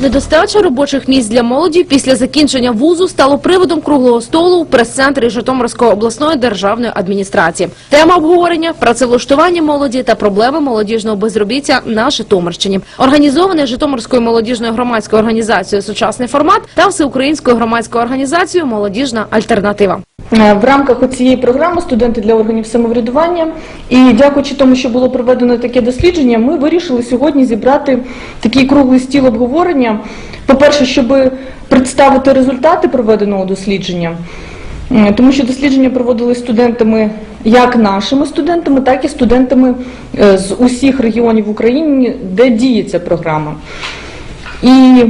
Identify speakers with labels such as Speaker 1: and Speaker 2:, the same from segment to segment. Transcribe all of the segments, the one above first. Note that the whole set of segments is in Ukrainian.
Speaker 1: Недостача робочих місць для молоді після закінчення вузу стало приводом круглого столу у прес-центрі Житомирської обласної державної адміністрації. Тема обговорення працевлаштування молоді та проблеми молодіжного безробіття на Житомирщині. Організований Житомирською молодіжною громадською організацією Сучасний формат та всеукраїнською громадською організацією Молодіжна альтернатива.
Speaker 2: Е, В рамках цієї програми студенти для органів самоврядування і дякуючи тому, що було проведено таке дослідження, ми вирішили сьогодні зібрати такий круглий стіл обговорення. По-перше, щоб представити результати проведеного дослідження, Е, тому що дослідження проводили студентами як нашими студентами, так і студентами е, з усіх регіонів України, де діє ця програма. І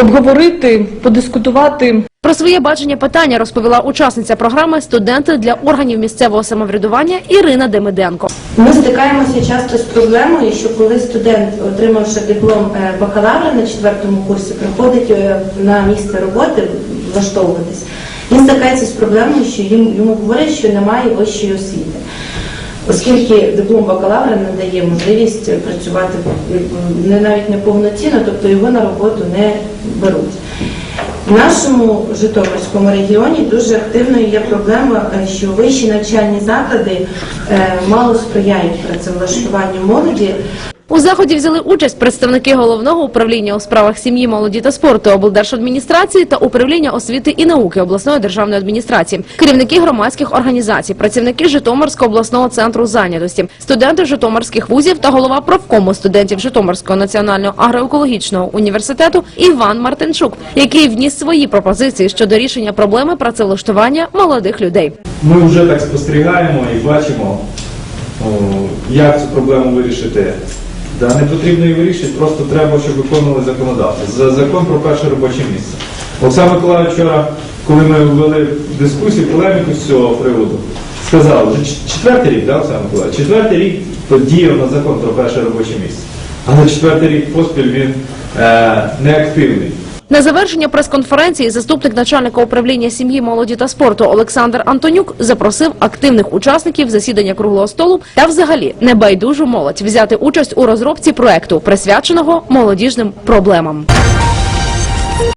Speaker 2: обговорити, подискутувати
Speaker 1: Про своє бачення питання розповіла учасниця програми студенти для органів місцевого самоврядування Ірина Демиденко.
Speaker 3: Ми стикаємося часто з проблемою, що коли студент, отримавши диплом е, бакалавра на четвертому курсі, приходить е, на місце роботи влаштовуватись, він стикається з проблемою, що йому говорять, що немає вищої освіти. Оскільки диплом бакалавра надає можливість працювати не навіть не повноцінно, тобто його на роботу не беруть. Нашому Житомирському регіоні дуже активною є проблема, е, що вищі навчальні заклади е, мало сприяють працевлаштуванню молоді.
Speaker 1: У заході взяли участь представники головного управління у справах сім'ї, молоді та спорту облдержадміністрації та управління освіти і науки обласної державної адміністрації, керівники громадських організацій, працівники Житомирського обласного центру зайнятості, студенти Житомирських вузів та голова профкому студентів Житомирського національного агроекологічного університету Іван Мартинчук, який вніс свої пропозиції щодо рішення проблеми працевлаштування молодих людей.
Speaker 4: Ми вже так спостерігаємо і бачимо, як цю проблему вирішити. Да, не потрібно її вирішити, просто треба, щоб виконували законодавство. За закон про перше робоче місце. Оксана Миколаївна вчора, коли ми ввели дискусію, полеміку з цього приводу, сказав, вже четвертий рік, да, Оксана Миколаївна? Четвертий рік діяв на закон про перше робоче місце. Але четвертий рік поспіль він е, неактивний.
Speaker 1: На завершення прес-конференції заступник начальника управління сім'ї, молоді та спорту Олександр Антонюк запросив активних учасників засідання круглого столу та взагалі небайдужу молодь взяти участь у розробці проекту, присвяченого молодіжним проблемам.